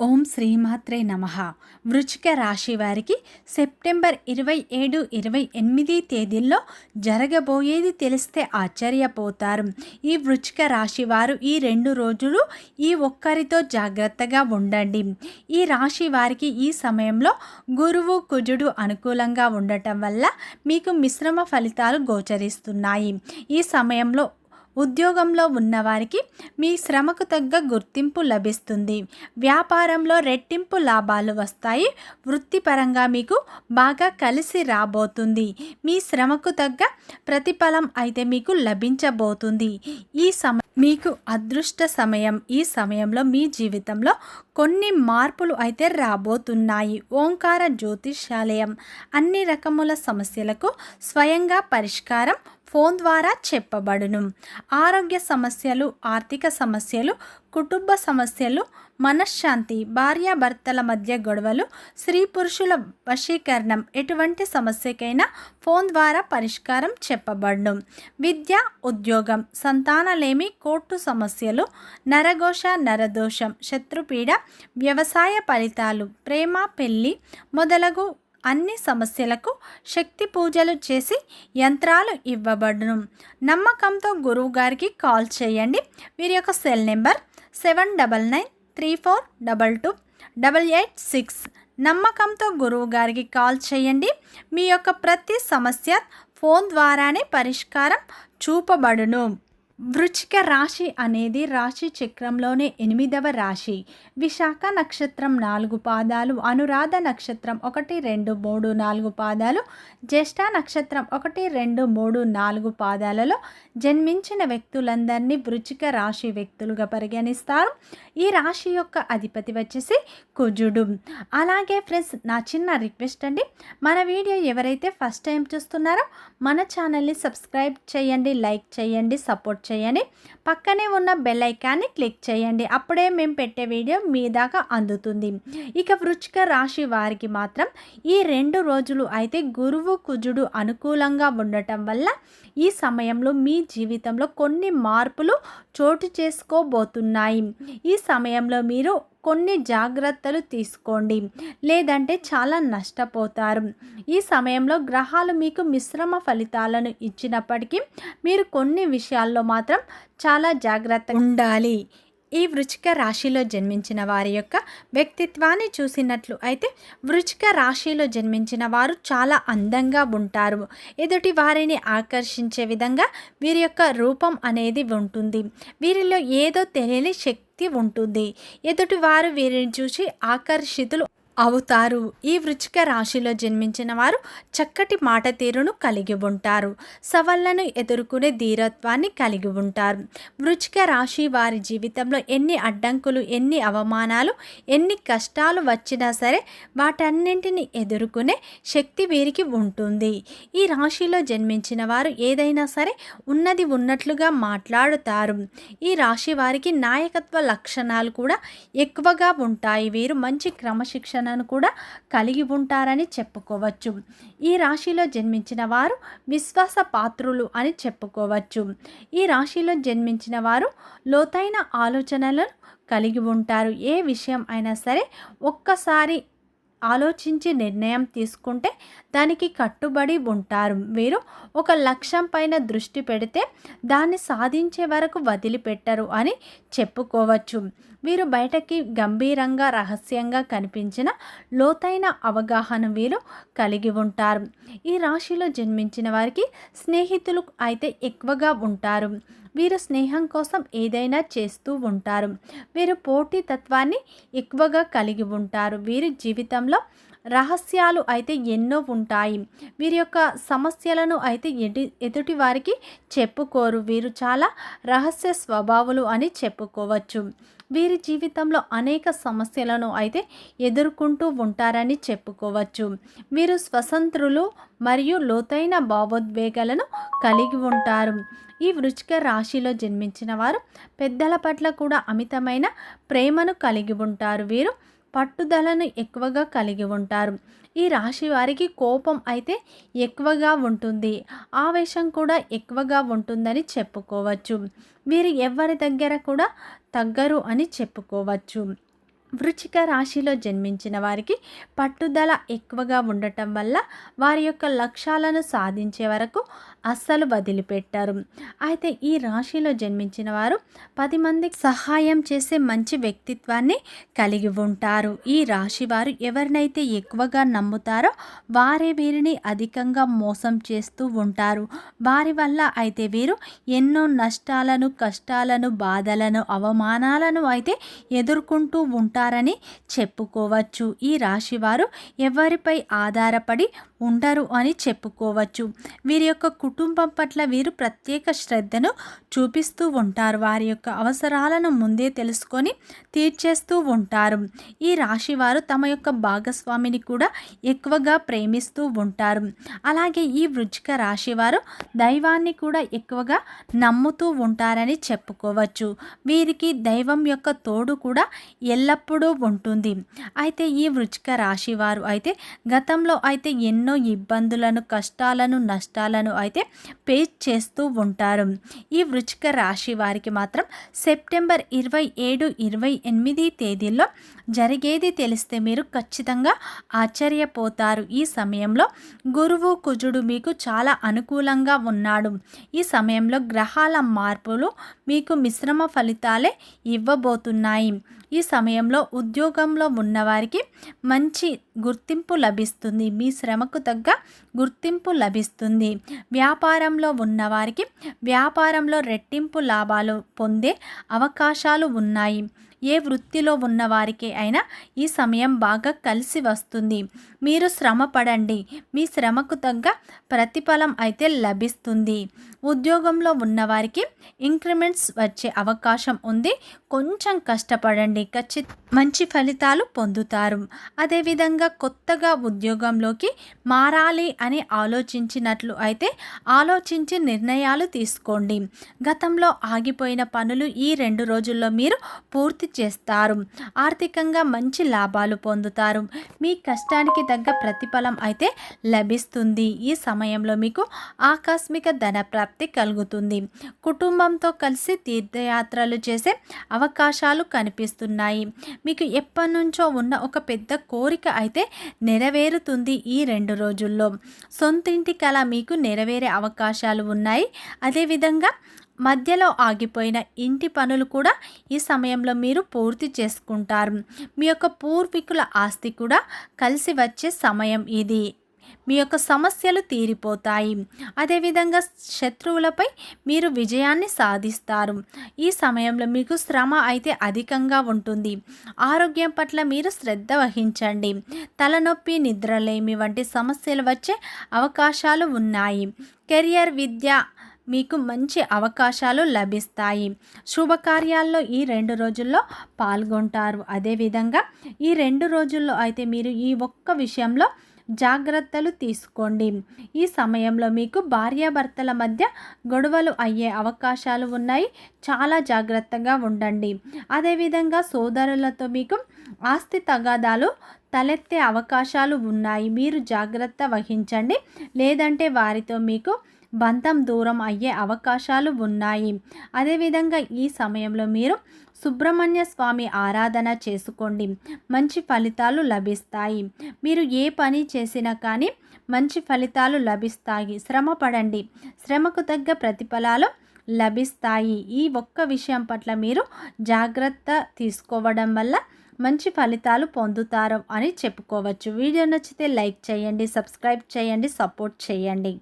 ఓం శ్రీమాత్రే నమ. వృచ్చిక రాశి వారికి సెప్టెంబర్ ఇరవై ఏడు ఇరవై ఎనిమిది తేదీల్లో జరగబోయేది తెలిస్తే ఆశ్చర్యపోతారు. ఈ వృచ్చిక రాశి వారు ఈ రెండు రోజులు ఈ ఒక్కరితో జాగ్రత్తగా ఉండండి. ఈ రాశి వారికి ఈ సమయంలో గురువు కుజుడు అనుకూలంగా ఉండటం వల్ల మీకు మిశ్రమ ఫలితాలు గోచరిస్తున్నాయి. ఈ సమయంలో ఉద్యోగంలో ఉన్నవారికి మీ శ్రమకు తగ్గ గుర్తింపు లభిస్తుంది. వ్యాపారంలో రెట్టింపు లాభాలు వస్తాయి. వృత్తిపరంగా మీకు బాగా కలిసి రాబోతుంది. మీ శ్రమకు తగ్గ ప్రతిఫలం అయితే మీకు లభించబోతుంది. ఈ సమ మీకు అదృష్ట సమయం ఈ సమయంలో మీ జీవితంలో కొన్ని మార్పులు అయితే రాబోతున్నాయి. ఓంకార జ్యోతిష్యాలయం అన్ని రకముల సమస్యలకు స్వయంగా పరిష్కారం ఫోన్ ద్వారా చెప్పబడును. ఆరోగ్య సమస్యలు ఆర్థిక సమస్యలు కుటుంబ సమస్యలు మనశ్శాంతి భార్యాభర్తల మధ్య గొడవలు స్త్రీ పురుషుల వశీకరణం ఎటువంటి సమస్యకైనా ఫోన్ ద్వారా పరిష్కారం చెప్పబడును. విద్య ఉద్యోగం సంతానలేమి కోర్టు సమస్యలు నరఘోష నరదోషం శత్రుపీడ వ్యవసాయ ఫలితాలు ప్రేమ పెళ్ళి మొదలగు అన్ని సమస్యలకు శక్తి పూజలు చేసి యంత్రాలు ఇవ్వబడును. నమ్మకంతో గురువు గారికి కాల్ చేయండి. వీరి యొక్క cell number seven double nine three four double two double eight six. నమ్మకంతో గురువు గారికి కాల్ చేయండి. మీ యొక్క ప్రతి సమస్య ఫోన్ ద్వారానే పరిష్కారం చూపబడును. వృచ్చిక రాశి అనేది రాశి చక్రంలోనే ఎనిమిదవ రాశి. విశాఖ నక్షత్రం నాలుగు పాదాలు అనురాధ నక్షత్రం ఒకటి రెండు మూడు నాలుగు పాదాలు జ్యేష్ఠ నక్షత్రం ఒకటి రెండు మూడు నాలుగు పాదాలలో జన్మించిన వ్యక్తులందరినీ వృచ్చిక రాశి వ్యక్తులుగా పరిగణిస్తారు. ఈ రాశి యొక్క అధిపతి వచ్చేసి కుజుడు. అలాగే ఫ్రెండ్స్ నా చిన్న రిక్వెస్ట్ అండి మన వీడియో ఎవరైతే ఫస్ట్ టైం చూస్తున్నారో మన ఛానల్ని సబ్స్క్రైబ్ చేయండి లైక్ చేయండి సపోర్ట్ చేయండి. పక్కనే ఉన్న బెల్ ఐకాన్ని క్లిక్ చేయండి అప్పుడే మేము పెట్టే వీడియో మీ దాకా అందుతుంది. ఇక వృచ్చిక రాశి వారికి మాత్రం ఈ రెండు రోజులు అయితే గురువు కుజుడు అనుకూలంగా ఉండటం వల్ల ఈ సమయంలో మీ జీవితంలో కొన్ని మార్పులు చోటు చేసుకోబోతున్నాయి. ఈ సమయంలో మీరు కొన్ని జాగ్రత్తలు తీసుకోండి. లేదంటే చాలా నష్టపోతారు. ఈ సమయంలో గ్రహాలు మీకు మిశ్రమ ఫలితాలను ఇచ్చినప్పటికీ మీరు కొన్ని విషయాల్లో మాత్రం చాలా జాగ్రత్త ఉండాలి. ఈ వృచిక రాశిలో జన్మించిన వారి యొక్క వ్యక్తిత్వాన్ని చూసినట్లు అయితే వృచిక రాశిలో జన్మించిన వారు చాలా అందంగా ఉంటారు. ఎదుటి వారిని ఆకర్షించే విధంగా వీరి యొక్క రూపం అనేది ఉంటుంది. వీరిలో ఏదో తెలియని శక్తి ఉంటుంది. ఎదుటి వారు వీరిని చూసి ఆకర్షితులు అవుతారు. ఈ వృచ్చిక రాశిలో జన్మించిన వారు చక్కటి మాట తీరును కలిగి ఉంటారు. సవాళ్ళను ఎదుర్కొనే ధీరత్వాన్ని కలిగి ఉంటారు. వృచ్చిక రాశి వారి జీవితంలో ఎన్ని అడ్డంకులు ఎన్ని అవమానాలు ఎన్ని కష్టాలు వచ్చినా సరే వాటన్నింటిని ఎదుర్కొనే శక్తి వీరికి ఉంటుంది. ఈ రాశిలో జన్మించిన వారు ఏదైనా సరే ఉన్నది ఉన్నట్లుగా మాట్లాడుతారు. ఈ రాశి వారికి నాయకత్వ లక్షణాలు కూడా ఎక్కువగా ఉంటాయి. వీరు మంచి క్రమశిక్షణ ఆలోచనను కూడా కలిగి ఉంటారని చెప్పుకోవచ్చు. ఈ రాశిలో జన్మించిన వారు విశ్వాస పాత్రులు అని చెప్పుకోవచ్చు. ఈ రాశిలో జన్మించిన వారు లోతైన ఆలోచనలను కలిగి ఉంటారు. ఏ విషయం అయినా సరే ఒక్కసారి ఆలోచించి నిర్ణయం తీసుకుంటే దానికి కట్టుబడి ఉంటారు. వీరు ఒక లక్ష్యం పైన దృష్టి పెడితే దాన్ని సాధించే వరకు వదిలిపెట్టరు అని చెప్పుకోవచ్చు. వీరు బయటకి గంభీరంగా రహస్యంగా కనిపించిన లోతైన అవగాహన వీరు కలిగి ఉంటారు. ఈ రాశిలో జన్మించిన వారికి స్నేహితులు అయితే ఎక్కువగా ఉంటారు. వీరు స్నేహం కోసం ఏదైనా చేస్తూ ఉంటారు. వీరు పోటీ తత్వాన్ని ఎక్కువగా కలిగి ఉంటారు. వీరి జీవితంలో రహస్యాలు అయితే ఎన్నో ఉంటాయి. వీరి యొక్క సమస్యలను అయితే ఎటు ఎదుటి వారికి చెప్పుకోరు. వీరు చాలా రహస్య స్వభావులు అని చెప్పుకోవచ్చు. వీరి జీవితంలో అనేక సమస్యలను అయితే ఎదుర్కొంటూ ఉంటారని చెప్పుకోవచ్చు. వీరు స్వతంత్రులు మరియు లోతైన భావోద్వేగాలను కలిగి ఉంటారు. ఈ వృచిక రాశిలో జన్మించిన వారు పెద్దల పట్ల కూడా అమితమైన ప్రేమను కలిగి ఉంటారు వీరు. పట్టుదలను ఎక్కువగా కలిగి ఉంటారు. ఈ రాశి వారికి కోపం అయితే ఎక్కువగా ఉంటుంది. ఆవేశం కూడా ఎక్కువగా ఉంటుందని చెప్పుకోవచ్చు. వీరు ఎవరి దగ్గర కూడా తగ్గరు అని చెప్పుకోవచ్చు. వృచ్చిక రాశిలో జన్మించిన వారికి పట్టుదల ఎక్కువగా ఉండటం వల్ల వారి యొక్క లక్ష్యాలను సాధించే వరకు అస్సలు వదిలిపెట్టారు. అయితే ఈ రాశిలో జన్మించిన వారు పది మందికి సహాయం చేసే మంచి వ్యక్తిత్వాన్ని కలిగి ఉంటారు. ఈ రాశి వారు ఎవరినైతే ఎక్కువగా నమ్ముతారో వారే వీరిని అధికంగా మోసం చేస్తూ ఉంటారు. వారి వల్ల అయితే వీరు ఎన్నో నష్టాలను కష్టాలను బాధలను అవమానాలను అయితే ఎదుర్కొంటూ ఉంటారని చెప్పుకోవచ్చు. ఈ రాశివారు ఎవరిపై ఆధారపడి ఉండరు అని చెప్పుకోవచ్చు. వీరి యొక్క కుటుంబం పట్ల వీరు ప్రత్యేక శ్రద్ధను చూపిస్తూ ఉంటారు. వారి యొక్క అవసరాలను ముందే తెలుసుకొని తీర్చేస్తూ ఉంటారు. ఈ రాశి వారు తమ యొక్క భాగస్వామిని కూడా ఎక్కువగా ప్రేమిస్తూ ఉంటారు. అలాగే ఈ వృచ్చిక రాశివారు దైవాన్ని కూడా ఎక్కువగా నమ్ముతూ ఉంటారని చెప్పుకోవచ్చు. వీరికి దైవం యొక్క తోడు కూడా ఎల్లప్పుడూ ఉంటుంది. అయితే ఈ వృచ్చిక రాశివారు అయితే గతంలో అయితే ఎన్నో ఎన్నో ఇబ్బందులను కష్టాలను నష్టాలను అయితే పేస్ చేస్తూ ఉంటారు. ఈ వృచ్చిక రాశి వారికి మాత్రం సెప్టెంబర్ ఇరవై ఏడు ఇరవై ఎనిమిది తేదీల్లో జరిగేది తెలిస్తే మీరు ఖచ్చితంగా ఆశ్చర్యపోతారు. ఈ సమయంలో గురువు కుజుడు మీకు చాలా అనుకూలంగా ఉన్నాడు. ఈ సమయంలో గ్రహాల మార్పులు మీకు మిశ్రమ ఫలితాలే ఇవ్వబోతున్నాయి. ఈ సమయంలో ఉద్యోగంలో ఉన్నవారికి మంచి గుర్తింపు లభిస్తుంది. మీ శ్రమకు తగ్గ గుర్తింపు లభిస్తుంది. వ్యాపారంలో ఉన్నవారికి వ్యాపారంలో రెట్టింపు లాభాలు పొందే అవకాశాలు ఉన్నాయి. ఏ వృత్తిలో ఉన్నవారికి అయినా ఈ సమయం బాగా కలిసి వస్తుంది. మీరు శ్రమ పడండి మీ శ్రమకు తగ్గ ప్రతిఫలం అయితే లభిస్తుంది. ఉద్యోగంలో ఉన్నవారికి ఇంక్రిమెంట్స్ వచ్చే అవకాశం ఉంది. కొంచెం కష్టపడండి. ఖచ్చిత మంచి ఫలితాలు పొందుతారు. అదేవిధంగా కొత్తగా ఉద్యోగంలోకి మారాలి అని ఆలోచించినట్లు అయితే ఆలోచించి నిర్ణయాలు తీసుకోండి. గతంలో ఆగిపోయిన పనులు ఈ రెండు రోజుల్లో మీరు పూర్తి చేస్తారు. ఆర్థికంగా మంచి లాభాలు పొందుతారు. మీ కష్టానికి తగ్గ ప్రతిఫలం అయితే లభిస్తుంది. ఈ సమయంలో మీకు ఆకస్మిక ధన ప్రాప్తి కలుగుతుంది. కుటుంబంతో కలిసి తీర్థయాత్రలు చేసే అవకాశాలు కనిపిస్తున్నాయి. మీకు ఎప్పటి నుంచో ఉన్న ఒక పెద్ద కోరిక అయితే అయితే నెరవేరుతుంది ఈ రెండు రోజుల్లో. సొంతింటి కళ మీకు నెరవేరే అవకాశాలు ఉన్నాయి. అదేవిధంగా మధ్యలో ఆగిపోయిన ఇంటి పనులు కూడా ఈ సమయంలో మీరు పూర్తి చేసుకుంటారు. మీ యొక్క పూర్వీకుల ఆస్తి కూడా కలిసి వచ్చే సమయం ఇది. మీ యొక్క సమస్యలు తీరిపోతాయి. అదేవిధంగా శత్రువులపై మీరు విజయాన్ని సాధిస్తారు. ఈ సమయంలో మీకు శ్రమ అయితే అధికంగా ఉంటుంది. ఆరోగ్యం పట్ల మీరు శ్రద్ధ వహించండి. తలనొప్పి నిద్రలేమి వంటి సమస్యలు వచ్చే అవకాశాలు ఉన్నాయి. కెరియర్ విద్య మీకు మంచి అవకాశాలు లభిస్తాయి. శుభకార్యాల్లో ఈ రెండు రోజుల్లో పాల్గొంటారు. అదేవిధంగా ఈ రెండు రోజుల్లో అయితే మీరు ఈ ఒక్క విషయంలో జాగ్రత్తలు తీసుకోండి. ఈ సమయంలో మీకు భార్యాభర్తల మధ్య గొడవలు అయ్యే అవకాశాలు ఉన్నాయి. చాలా జాగ్రత్తగా ఉండండి. అదేవిధంగా సోదరులతో మీకు ఆస్తి తగాదాలు తలెత్తే అవకాశాలు ఉన్నాయి. మీరు జాగ్రత్త వహించండి. లేదంటే వారితో మీకు బంధం దూరం అయ్యే అవకాశాలు ఉన్నాయి. అదేవిధంగా ఈ సమయంలో మీరు సుబ్రహ్మణ్య స్వామి ఆరాధన చేసుకోండి. మంచి ఫలితాలు లభిస్తాయి. మీరు ఏ పని చేసినా కానీ మంచి ఫలితాలు లభిస్తాయి. శ్రమ పడండి. శ్రమకు తగ్గ ప్రతిఫలాలు లభిస్తాయి. ఈ ఒక్క విషయం పట్ల మీరు జాగ్రత్త తీసుకోవడం వల్ల మంచి ఫలితాలు పొందుతారు అని చెప్పుకోవచ్చు. వీడియో నచ్చితే లైక్ చేయండి సబ్స్క్రైబ్ చేయండి సపోర్ట్ చేయండి.